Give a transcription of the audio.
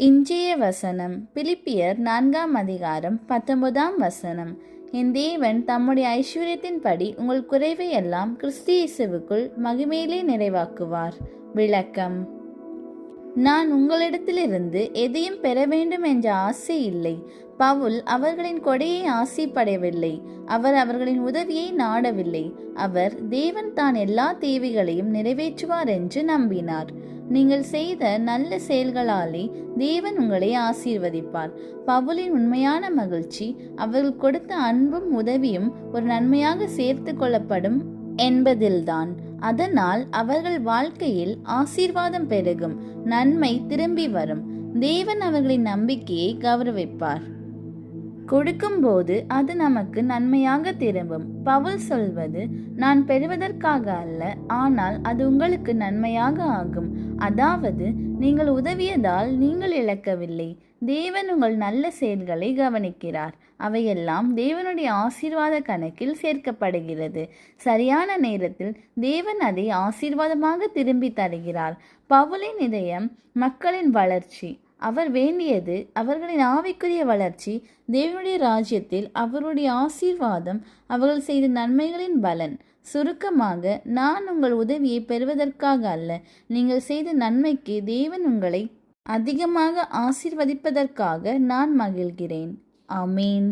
இன்றைய வசனம் பிலிப்பியர் நான்காம் அதிகாரம் பத்தொன்பதாம் வசனம். என் தேவன் தம்முடைய ஐஸ்வர்யத்தின்படி உங்கள் குறைவை எல்லாம் கிறிஸ்தியேசுவுக்குள் மகிமையிலே நிறைவாக்குவார். விளக்கம். நான் உங்களிடத்திலிருந்து எதையும் பெற வேண்டும் என்ற ஆசை இல்லை. பவுல் அவர்களின் கொடையை ஆசைப்படவில்லை. அவர் அவர்களின் உதவியை நாடவில்லை. அவர் தேவன் தான் எல்லா தேவைகளையும் நிறைவேற்றுவார் என்று நம்பினார். நீங்கள் செய்த நல்ல செயல்களாலே தேவன் உங்களை ஆசீர்வதிப்பார். பவுலின் உண்மையான மகிழ்ச்சி அவர்கள் கொடுத்த அன்பும் உதவியும் ஒரு நன்மையாக சேர்த்து கொள்ளப்படும் என்பதில்தான். அதனால் அவர்கள் வாழ்க்கையில் ஆசீர்வாதம் பெருகும் நன்மை திரும்பி வரும். தேவன் அவர்களின் நம்பிக்கையை கௌரவிப்பார். கொடுக்கும்போது அது நமக்கு நன்மையாக திரும்பும். பவுல் சொல்வது நான் பெறுவதற்காக அல்ல ஆனால் அது உங்களுக்கு நன்மையாக ஆகும். அதாவது நீங்கள் உதவியதால் நீங்கள் இழக்கவில்லை. தேவன் உங்கள் நல்ல செயல்களை கவனிக்கிறார். அவையெல்லாம் தேவனுடைய ஆசீர்வாத கணக்கில் சேர்க்கப்படுகிறது. சரியான நேரத்தில் தேவன் அதை ஆசீர்வாதமாக திரும்பி தருகிறார். பவுலின் இதயம் மக்களின் வளர்ச்சி அவர் வேண்டியது அவர்களின் ஆவிக்குரிய வளர்ச்சி தேவனுடைய ராஜ்யத்தில் அவருடைய ஆசீர்வாதம் அவர்கள் செய்த நன்மைகளின் பலன். சுருக்கமாக நான் உங்கள் உதவியை பெறுவதற்காக அல்ல நீங்கள் செய்த நன்மைக்கு தேவன் உங்களை அதிகமாக ஆசிர்வதிப்பதற்காக நான் மகிழ்கிறேன். அமீன்